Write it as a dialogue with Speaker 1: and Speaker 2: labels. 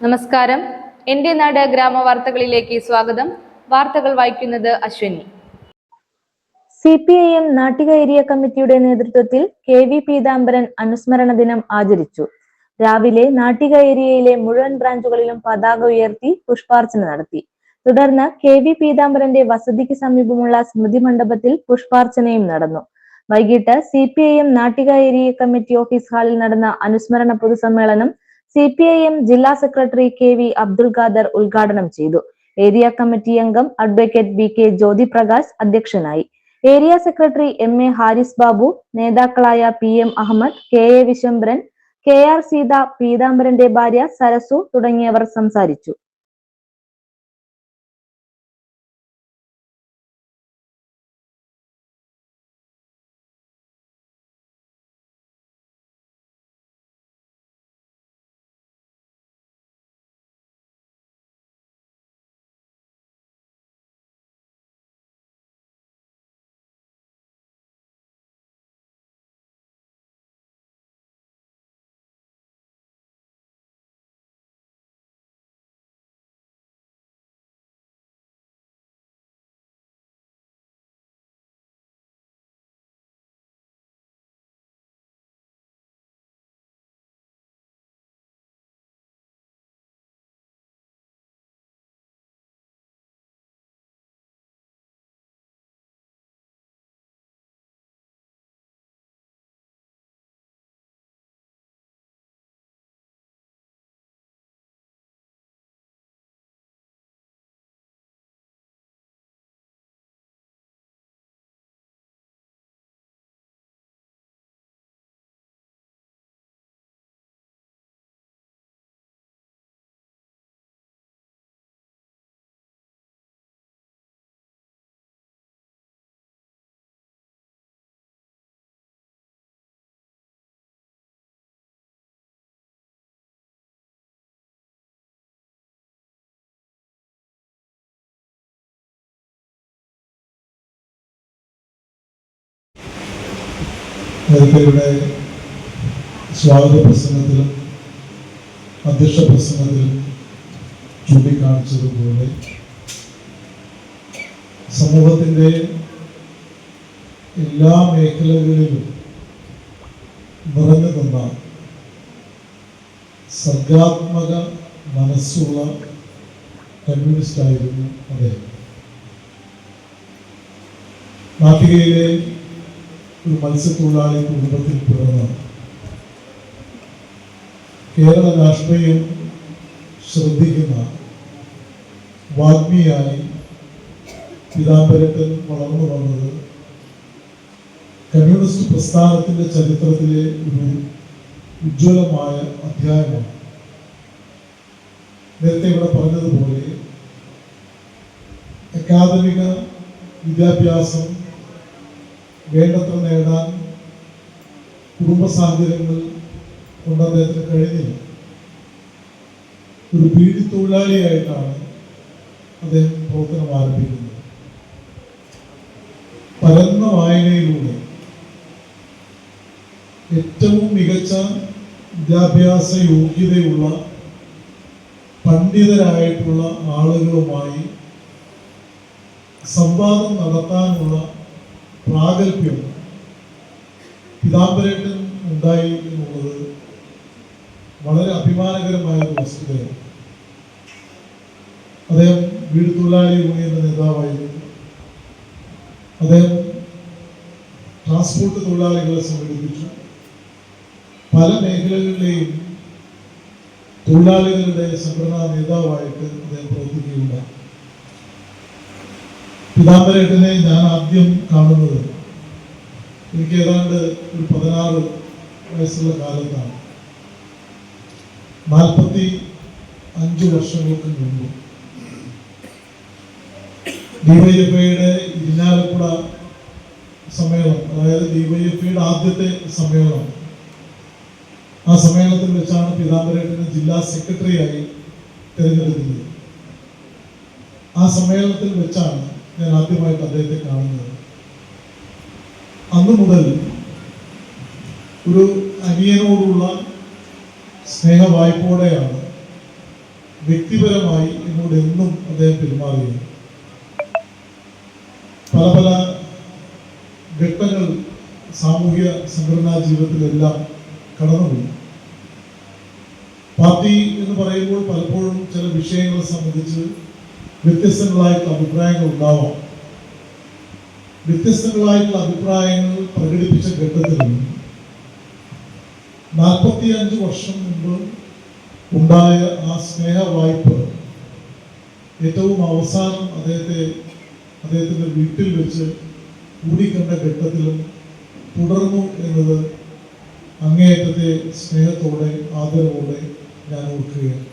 Speaker 1: നമസ്കാരം. എന്റെ നാട് ഗ്രാമവാർത്തകളിലേക്ക് സ്വാഗതം. വാർത്തകൾ വായിക്കുന്നത് Ashwini.
Speaker 2: C P I M Nattika area കമ്മിറ്റിയുടെ നേതൃത്വത്തിൽ കെ വി പീതാംബരൻ അനുസ്മരണ ദിനം ആചരിച്ചു. രാവിലെ നാട്ടിക ഏരിയയിലെ മുഴുവൻ ബ്രാഞ്ചുകളിലും പതാക ഉയർത്തി പുഷ്പാർച്ചന നടത്തി. തുടർന്ന് കെ വി പീതാംബരന്റെ വസതിക്ക് സമീപമുള്ള സ്മൃതി മണ്ഡപത്തിൽ പുഷ്പാർച്ചനയും നടന്നു. വൈകിട്ട് C P I M Nattika area committee office ഹാളിൽ നടന്ന അനുസ്മരണ പൊതുസമ്മേളനം സി പി ഐ എം ജില്ലാ secretary K V Abdul Khader ഉദ്ഘാടനം ചെയ്തു. ഏരിയ കമ്മിറ്റി അംഗം advocate B K Jyothi Prakash അധ്യക്ഷനായി. Area secretary M A Haris Babu നേതാക്കളായ P M Ahammed K A Vishambharan K R Seetha പീതാംബരന്റെ ഭാര്യ സരസു തുടങ്ങിയവർ സംസാരിച്ചു.
Speaker 3: നേരത്തെ ഇവിടെ സ്വാഗത പ്രസംഗത്തിലും അധ്യക്ഷ പ്രസംഗത്തിലും ചൂണ്ടിക്കാണിച്ചതുപോലെ സമൂഹത്തിന്റെ എല്ലാ മേഖലകളിലും നിറഞ്ഞു നിന്ന സർഗാത്മക മനസ്സുള്ള കമ്മ്യൂണിസ്റ്റായിരുന്നു അദ്ദേഹം. നാട്ടികയിലെ ഒരു മത്സ്യത്തൊഴിലാളി കുടുംബത്തിൽ പിറന്ന കേരള രാഷ്ട്രീയം ശ്രദ്ധിക്കുന്ന വാഗ്മിയായി പിതാംബരത്തിൽ വളർന്നു വന്നത് കമ്മ്യൂണിസ്റ്റ് പ്രസ്ഥാനത്തിന്റെ ചരിത്രത്തിലെ ഒരു ഉജ്ജ്വലമായ അധ്യായമാണ്. നേരത്തെ ഇവിടെ പറഞ്ഞതുപോലെ അക്കാദമിക വിദ്യാഭ്യാസം വേണ്ടത്ര നേടാൻ കുടുംബ സാഹചര്യങ്ങൾ കൊണ്ട് അദ്ദേഹത്തിന് കഴിഞ്ഞില്ല. ഒരു പീഡി തൊഴിലാളിയായിട്ടാണ് അദ്ദേഹം പ്രവർത്തനം ആരംഭിക്കുന്നത്. പരന്ന വായനയിലൂടെ ഏറ്റവും മികച്ച വിദ്യാഭ്യാസ യോഗ്യതയുള്ള പണ്ഡിതരായിട്ടുള്ള ആളുകളുമായി സംവാദം നടത്താനുള്ള പ്രാഗൽഭ്യം പിതാംബരേട്ടൻ ഉണ്ടായി എന്നുള്ളത് വളരെ അഭിമാനകരമായ ഒരു വസ്തുതയാണ്. അദ്ദേഹം വീട് തൊഴിലാളി യൂണിയന്റെ നേതാവായിരുന്നു. അദ്ദേഹം ട്രാൻസ്പോർട്ട് തൊഴിലാളികളെ സംഘടിപ്പിച്ചു. പല മേഖലകളിലെയും തൊഴിലാളികളുടെ സംഘടനാ നേതാവായിട്ട് അദ്ദേഹം പ്രവർത്തിക്കുകയുണ്ടായി. പിതാംബരേട്ടനെ ഞാൻ ആദ്യം കാണുന്നത് എനിക്ക് ഏതാണ്ട് ഒരു പതിനാറ് വയസ്സുള്ള കാലത്താണ്. നാൽപ്പത്തി അഞ്ച് വർഷങ്ങൾക്ക് മുമ്പ്. ഡിവൈഎഫ്ഐയുടെ ഇരിഞ്ഞാലക്കുട സമ്മേളനം അതായത് ഡിവൈഎഫ്ഐയുടെ ആദ്യത്തെ സമ്മേളനം. ആ സമ്മേളനത്തിൽ വെച്ചാണ് പീതാംബരേട്ടനെ ജില്ലാ സെക്രട്ടറിയായി തിരഞ്ഞെടുക്കുന്നത് ആ സമ്മേളനത്തിൽ വെച്ചാണ് ഞാൻ ആദ്യമായിട്ട് അദ്ദേഹത്തെ കാണുന്നത്. അന്ന് മുതൽ ഒരു അനിയനോടുള്ള സ്നേഹവായ്പോടെയാണ് വ്യക്തിപരമായി എന്നോട് എന്നും അദ്ദേഹം പെരുമാറിയത്. പല പല ഘട്ടങ്ങൾ സാമൂഹ്യ സംഘടനാ ജീവിതത്തിലെല്ലാം കടന്നുപോയി. പാർട്ടി എന്ന് പറയുമ്പോൾ പലപ്പോഴും ചില വിഷയങ്ങളെ സംബന്ധിച്ച് വ്യത്യസ്തങ്ങളായിട്ടുള്ള അഭിപ്രായങ്ങൾ ഉണ്ടാവാം. വ്യത്യസ്തങ്ങളായിട്ടുള്ള അഭിപ്രായങ്ങൾ പ്രകടിപ്പിച്ച ഘട്ടത്തിൽ നാൽപ്പത്തി അഞ്ച് വർഷം മുമ്പ് ഉണ്ടായ ആ സ്നേഹ വായ്പ ഏറ്റവും അവസാനം അദ്ദേഹത്തെ അദ്ദേഹത്തിന്റെ വീട്ടിൽ വെച്ച് കൂടിക്കണ്ട ഘട്ടത്തിലും തുടർന്നു എന്നത് അങ്ങേയറ്റത്തെ സ്നേഹത്തോടെ ആദരവോടെ ഞാൻ ഓർക്കുകയാണ്.